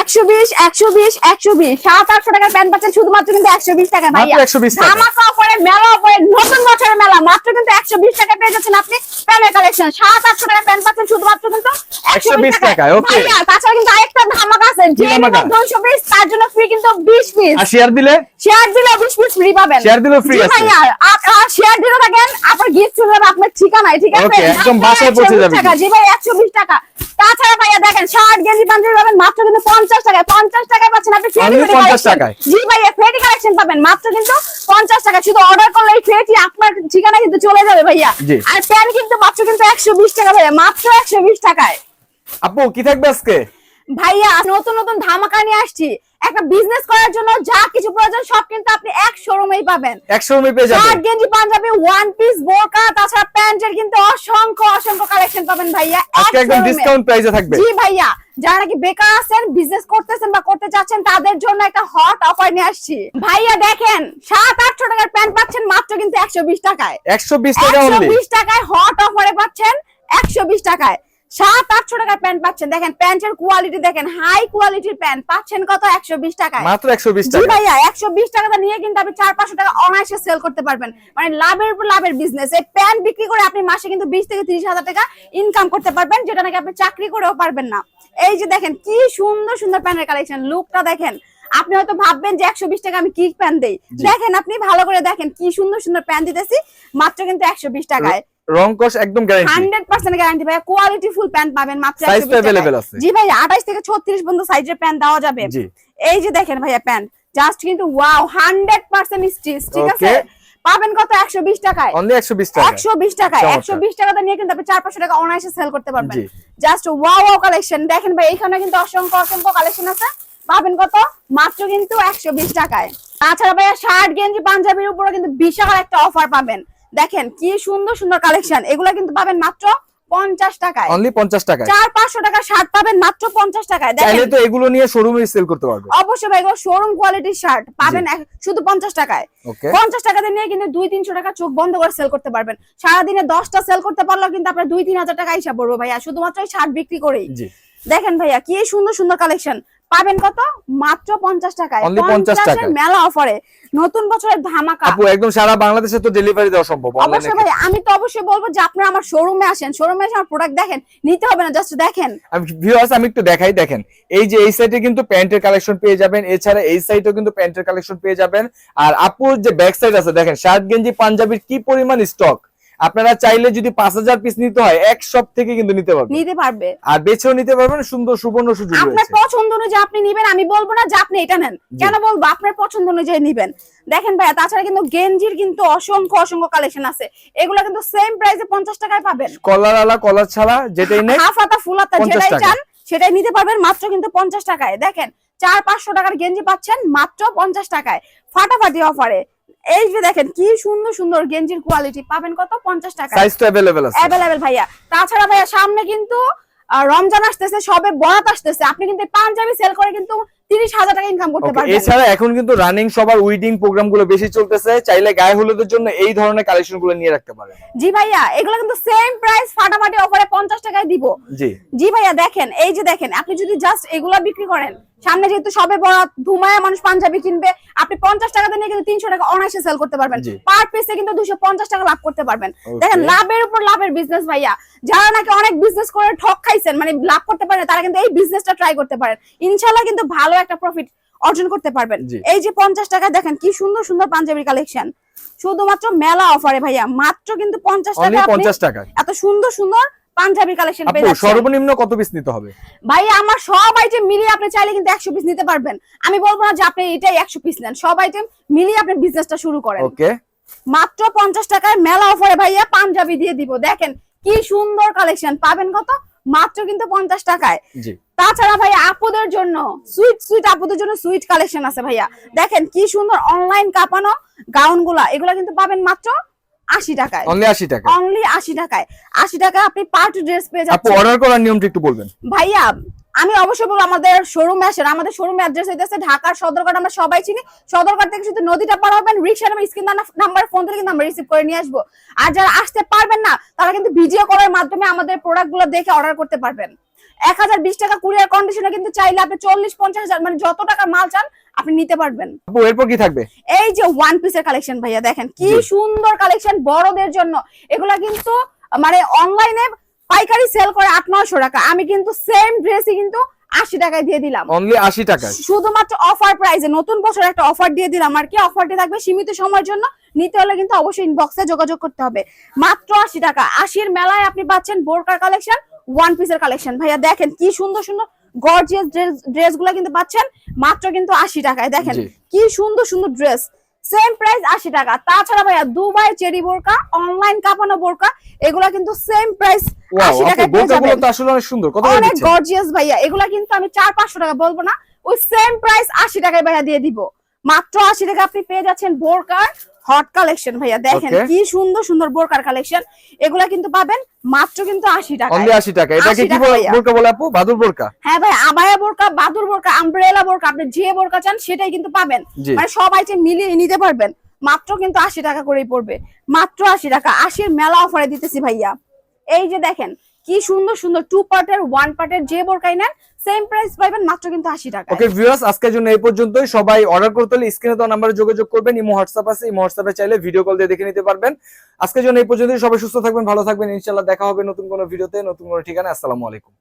একশো বিশ একশো বিশ একশো বিশ। সাত আটশো টাকার প্যান্ট পাচ্ছেন শুধুমাত্র কিন্তু একশো বিশ টাকা ভাইয়া। মাত্র 120 টাকা। ধামাকা অফারে মেলা অফারে নতুন বছরের মেলা মাত্র কিন্তু একশো বিশ টাকা পেয়ে যাচ্ছেন আপনি প্যান্টের কালেকশন। সাত আটশো টাকার প্যান্ট পাচ্ছেন শুধুমাত্র কিন্তু একশো বিশ টাকায়, টাকায় ভাইয়া তাছাড়া কিন্তু আরেকটা ধামাকা আছে যে দুশো পিস তার জন্য ফ্রি কিন্তু বিশ পিস শেয়ার দিলে? শেয়ার দিলে বিশ পিস ফ্রি পাবেন ভাইয়া শেয়ার দিলে থাকেন আপনার গিফট চলে যাবে আপনার ঠিকানায় ঠিক আছে? একদম বাসায় পৌঁছে যাবে টাকা, জি ভাই একশো বিশ টাকা। তাছাড়া ভাইয়া দেখেন শার্ট গেঞ্জি পাঞ্জাবি পাবেন মাত্র কিন্তু পঞ্চাশ টাকায় পঞ্চাশ টাকায় পাচ্ছেন আপনি 50 টাকায়। জি ভাইয়া ফেটি কালেকশন পাবেন মাত্র কিন্তু পঞ্চাশ টাকা শুধু অর্ডার করলে এই আপনার ঠিকানা কিন্তু চলে যাবে ভাইয়া। আর প্যান্ট কিন্তু মাত্র কিন্তু একশো বিশ টাকা ভাইয়া মাত্র একশো বিশ টাকায়। আপু কি থাকবে আজকে? ভাইয়া নতুন নতুন ধামাকা নিয়ে আসছি। একটা বিজনেস করার জন্য যা কিছু প্রয়োজন সব কিন্তু আপনি এক শোরুমেই পাবেন। একশো রুমে পেয়ে যাবে শার্ট গেঞ্জি পাঞ্জাবি ওয়ান পিস বোরকা তাছাড়া প্যান্টের কিন্তু অসংখ্য অসংখ্য কালেকশন পাবেন ভাইয়া। আজকে একদম ডিসকাউন্ট প্রাইসে থাকবে। জি ভাইয়া যারা নাকি বেকার আছেন বিজনেস করতেছেন বা করতে চাচ্ছেন তাদের জন্য একটা হট অফার নিয়ে আসছি। ভাইয়া দেখেন সাত আটশো টাকার প্যান্ট পাচ্ছেন মাত্র কিন্তু একশো বিশ টাকায়। একশো বিশ টাকা একশো বিশ টাকায় হট অফারে পাচ্ছেন একশো বিশ টাকায়। সাত আটশো টাকার প্যান্ট পাচ্ছেন। দেখেন প্যান্টের কোয়ালিটি দেখেন হাই কোয়ালিটির প্যান্ট। পাচ্ছেন কত? একশো বিশ টাকায়। মাত্র একশো বিশ টাকা। ভাইয়া একশো বিশ টাকাটা নিয়ে কিন্তু আপনি চার পাঁচশো টাকা অনায়াসে সেল করতে পারবেন। মানে লাভের উপর লাভের বিজনেস এই প্যান্ট বিক্রি করে আপনি মাসে কিন্তু বিশ থেকে তিরিশ হাজার টাকা ইনকাম করতে পারবেন যেটা নাকি আপনি চাকরি করেও পারবেন না। এই যে দেখেন কি সুন্দর সুন্দর প্যান্টের কালেকশন লুকটা দেখেন আপনি হয়তো ভাববেন যে একশো বিশ টাকা আমি কি প্যান্ট দেই? দেখেন আপনি ভালো করে দেখেন কি সুন্দর সুন্দর প্যান্ট দিতেছি মাত্র কিন্তু একশো বিশ টাকায়। রং কস একদম গ্যারান্টি হান্ড্রেড পার্সেন্ট গ্যারান্টি ভাই কোয়ালিটি ফুল প্যান্ট পাবেন মাত্র 120 available টাকায়। আছে। জি ভাই আঠাশ থেকে ছত্রিশ পর্যন্ত সাইজের প্যান্ট দেওয়া যাবে। জি। এই যে দেখেন ভাইয়া প্যান্ট জাস্ট কিন্তু ওয়াও হান্ড্রেড পার্সেন্ট স্টিচ ঠিক আছে? পাবেন কত? একশো বিশ টাকায়। অনলি একশো বিশ টাকা একশো বিশ টাকায়। চমৎকার। একশো বিশ টাকাতে নিয়ে কিন্তু আপনি চার পাঁচশো টাকা অনায়াসে সেল করতে পারবেন। জি। জাস্ট ওয়াও ওয়াও কালেকশন দেখেন ভাই এখানে কিন্তু অসংখ্য অসংখ্য কালেকশন আছে। পাবেন কত? মাত্র কিন্তু একশো বিশ টাকায়। তাছাড়া ভাইয়া শার্ট গেঞ্জি পাঞ্জাবির উপরে কিন্তু বিশাল একটা অফার পাবেন। দেখেন কি সুন্দর সুন্দর কালেকশন এগুলো কিন্তু পাবেন মাত্র পঞ্চাশ টাকায়। অনলি পঞ্চাশ টাকা চার পাঁচশো টাকা শার্ট পাবেন মাত্র পঞ্চাশ টাকায়। চাইলে তো এগুলো নিয়ে শোরুমে সেল করতে পারবে। অবশ্যই ভাই এগুলো শোরুম কোয়ালিটির শার্ট পাবেন শুধু পঞ্চাশ টাকায়। পঞ্চাশ টাকাতে নিয়ে কিন্তু দুই তিনশো টাকা চোখ বন্ধ করে সেল করতে পারবেন। সারাদিনে দশটা সেল করতে পারলেও কিন্তু আপনার দুই তিন হাজার টাকা হিসাব পড়ব ভাইয়া। শুধুমাত্র শার্ট বিক্রি করেই। দেখেন ভাইয়া কি সুন্দর সুন্দর কালেকশন পাবেন কত? মাত্র পঞ্চাশ টাকায়। Only 50 50 টাকায়। মেলা অফারে নতুন বছরের ধামাকা। আপু একদম সারা বাংলাদেশে তো ডেলিভারি দেওয়া সম্ভব অবশ্যই ভাই আমি তো অবশ্যই বলব যে আপনারা আমার শোরুমে আসেন। শোরুমে এসে আমার প্রোডাক্ট দেখেন। নিতে হবে না জাস্ট দেখেন। আমি ভিউয়ার্স আমি একটু দেখাই দেখেন। এই যে এই সাইডে কিন্তু প্যান্টের কালেকশন পেয়ে যাবেন। এছাড়া এই সাইডেও কিন্তু প্যান্টের কালেকশন পেয়ে যাবেন। আর আপুর যে ব্যাক সাইড আছে দেখেন শার্ট গেঞ্জি পাঞ্জাবির কি পরিমাণ স্টক আপনারা চাইলে যদি পাঁচ হাজার পিস নিতে হয় এক সব থেকে কিন্তু নিতে পারবেন। নিতে পারবে। আর বেছেও নিতে পারবেন সুন্দর সুবর্ণ সুযোগ আপনার পছন্দ অনুযায়ী আপনি নিবেন আমি বলব না যে আপনি এটা নেন। কেন বলব? আপনার পছন্দ অনুযায়ী নিবেন। দেখেন ভাইয়া তাছাড়া কিন্তু গেঞ্জির কিন্তু অসংখ্য অসংখ্য কালেকশন আছে। এগুলো কিন্তু সেম প্রাইসে পঞ্চাশ টাকায় পাবেন। কলার আলা কলার ছাড়া যেটাই নেই হাফ হাতা ফুল হাতা যেটাই চান সেটাই নিতে পারবেন মাত্র কিন্তু পঞ্চাশ টাকায়। দেখেন চার পাঁচশো টাকার গেঞ্জি পাচ্ছেন মাত্র পঞ্চাশ টাকায়। ফাটাফাটি অফারে এই যে দেখেন কি সুন্দর সুন্দর গেঞ্জির কোয়ালিটি পাবেন কত? পঞ্চাশ টাকা। সাইজ তো অ্যাভেলেবেল আছে। অ্যাভেলেবেল ভাইয়া। তাছাড়া ভাইয়া সামনে কিন্তু রমজান আসতেছে সবে বরাত আসতেছে। আপনি কিন্তু পাঞ্জাবি সেল করে কিন্তু তিরিশ হাজার টাকা ইনকাম করতে পারবেন। এছাড়া এখন কিন্তু রানিং সবার উইডিং প্রোগ্রামগুলো বেশি চলতেছে। চাইলে গায়ে হলুদের জন্য এই ধরনের কালেকশনগুলো নিয়ে রাখতে পারেন। জি ভাইয়া এগুলো কিন্তু সেম প্রাইস ফাটাফাটি অফারে পঞ্চাশ টাকায় দিব। জি। জি ভাইয়া দেখেন এই যে দেখেন আপনি যদি জাস্ট এগুলা বিক্রি করেন সামনে যেহেতু সবে বরাত ধুমায়া মানুষ পাঞ্জাবি কিনবে আপনি পঞ্চাশ টাকাতে নিয়ে কিন্তু তিনশো টাকা অনায়াসে সেল করতে পারবেন। পার পিসে কিন্তু দুশো পঞ্চাশ টাকা লাভ করতে পারবেন। দেখেন লাভের উপর লাভের বিজনেস ভাইয়া। যারা নাকি অনেক বিজনেস করে ঠক খাইছেন মানে লাভ করতে পারেন তারা কিন্তু এই বিজনেসটা ট্রাই করতে পারেন। ইনশাল্লাহ কিন্তু ভালো একটা প্রফিট অর্জন করতে পারবেন। এই যে পঞ্চাশ টাকা দেখেন কি সুন্দর সুন্দর পাঞ্জাবির কালেকশন শুধুমাত্র মেলা অফারে ভাইয়া মাত্র কিন্তু টাকা পঞ্চাশ টাকা এত সুন্দর সুন্দর পাঞ্জাবি কালেকশন পেয়ে যাচ্ছেন। সর্বনিম্ন কত পিস নিতে হবে? ভাই আমার সব আইটেম মিলিয়ে আপনি চাইলে কিন্তু একশো পিস নিতে পারবেন। আমি বলব না যে আপনি এটাই একশো পিস নেন সব আইটেম মিলিয়ে আপনি বিজনেসটা শুরু করেন। ওকে মাত্র পঞ্চাশ টাকায় মেলা অফারে ভাইয়া পাঞ্জাবি দিয়ে দিব। দেখেন কি সুন্দর কালেকশন পাবেন কত? মাত্র কিন্তু পঞ্চাশ টাকায়। জি। তাছাড়া ভাইয়া আপুদের জন্য সুইট সুইট আপুদের জন্য সুইট কালেকশন আছে ভাইয়া। দেখেন কি সুন্দর অনলাইন কাপানো গাউনগুলা এগুলা কিন্তু পাবেন মাত্র আশি টাকায়। অনলি আশি টাকা অনলি আশি টাকায়। আশি টাকা আপনি পার্টি ড্রেস পেয়ে যাচ্ছেন। অর্ডার করার নিয়মটা একটু বলবেন। ভাইয়া আমি অবশ্যই বলব আমাদের শোরুমে আসেন আমাদের শোরুমে অ্যাড্রেস হইতেছে ঢাকার সদরঘাট আমরা সবাই চিনি। সদরঘাট থেকে শুধু নদীটা পার হবেন রিক্সা নামে স্ক্রিন নাম্বার ফোন থেকে কিন্তু আমরা রিসিভ করে নিয়ে আসব। আর যারা আসতে পারবেন না তারা কিন্তু ভিডিও কলের মাধ্যমে আমাদের প্রোডাক্টগুলো দেখে অর্ডার করতে পারবেন। এক হাজার বিশ টাকা কুরিয়ার কন্ডিশনে কিন্তু চাইলে আপনি চল্লিশ পঞ্চাশ হাজার মানে যত টাকা মাল চান আপনি নিতে পারবেন। এরপর কি থাকবে? এই যে ওয়ান পিসের কালেকশন ভাইয়া দেখেন কি সুন্দর কালেকশন বড়দের জন্য। এগুলা কিন্তু মানে অনলাইনে পাইকারি সেল করে আট নয়শো টাকা। আমি কিন্তু সেম ড্রেসই কিন্তু আশি টাকায় দিয়ে দিলাম। অনলি আশি টাকা শুধুমাত্র অফার প্রাইসে নতুন বছর একটা অফার দিয়ে দিলাম আর কি। অফারটি থাকবে সীমিত সময়ের জন্য। নিতে হলে কিন্তু অবশ্যই ইনবক্সে যোগাযোগ করতে হবে। মাত্র আশি টাকা। আশির মেলায় আপনি পাচ্ছেন বোরকার কালেকশন ওয়ান পিসের কালেকশন ভাইয়া দেখেন কি সুন্দর সুন্দর গর্জিয়াস ড্রেসগুলা কিন্তু পাচ্ছেন মাত্র কিন্তু আশি টাকায়। দেখেন কি সুন্দর সুন্দর ড্রেস সেম প্রাইস আশি টাকা। তাছাড়া ভাইয়া দুবাই চেরি বোরকা অনলাইন কাপানো বোরকা এগুলা কিন্তু সেম প্রাইস আশি টাকায় অনেক গর্জিয়াস ভাইয়া। এগুলা কিন্তু আমি চার পাঁচশো টাকা বলব না ওই সেম প্রাইস আশি টাকায় ভাইয়া দিয়ে দিব। মাত্র আশি টাকা আপনি পেয়ে যাচ্ছেন বোরকার হট কালেকশন ভাইয়া। দেখেন কি সুন্দর সুন্দর বোরকার কালেকশন এগুলা কিন্তু পাবেন মাত্র কিন্তু আশি টাকা অনলি আশি টাকা এটাকে 80 কি। বোরকা বলে আপু? বাদুর বোরকা? হ্যাঁ ভাই আবায়া বোরকা বাদুর বোরকা আমব্রেলা বোরকা আপনি যে বোরকা চান সেটাই কিন্তু পাবেন। মানে সব আইটেম মিলিয়ে নিতে পারবেন মাত্র কিন্তু আশি টাকা করেই পড়বে। মাত্র আশি টাকা। আশির মেলা অফারে দিতেছি ভাইয়া। এই যে দেখেন কি সুন্দর সুন্দর টু পার্টের ওয়ান পার্টের যে বোরকাই নেন সেম প্রাইস পাইবেন মাত্র কিন্তু আশি টাকা ওকে ভিউয়ার্স আজকের জন্য এই পর্যন্তই। সবাই অর্ডার করতে হলে স্ক্রিনে তো নাম্বারে যোগাযোগ করবেন, ইমো, হোয়াটসঅ্যাপ আছে, ইমো, হোয়াটসঅ্যাপে চাইলে ভিডিও কল দিয়ে দেখে নিতে পারবেন। আজকের জন্য এই পর্যন্তই, সবাই সুস্থ থাকবেন, ভালো থাকবেন, ইনশাআল্লাহ দেখা হবে নতুন কোনো ভিডিওতে নতুন কোনো ঠিকানা আসসালামু আলাইকুম।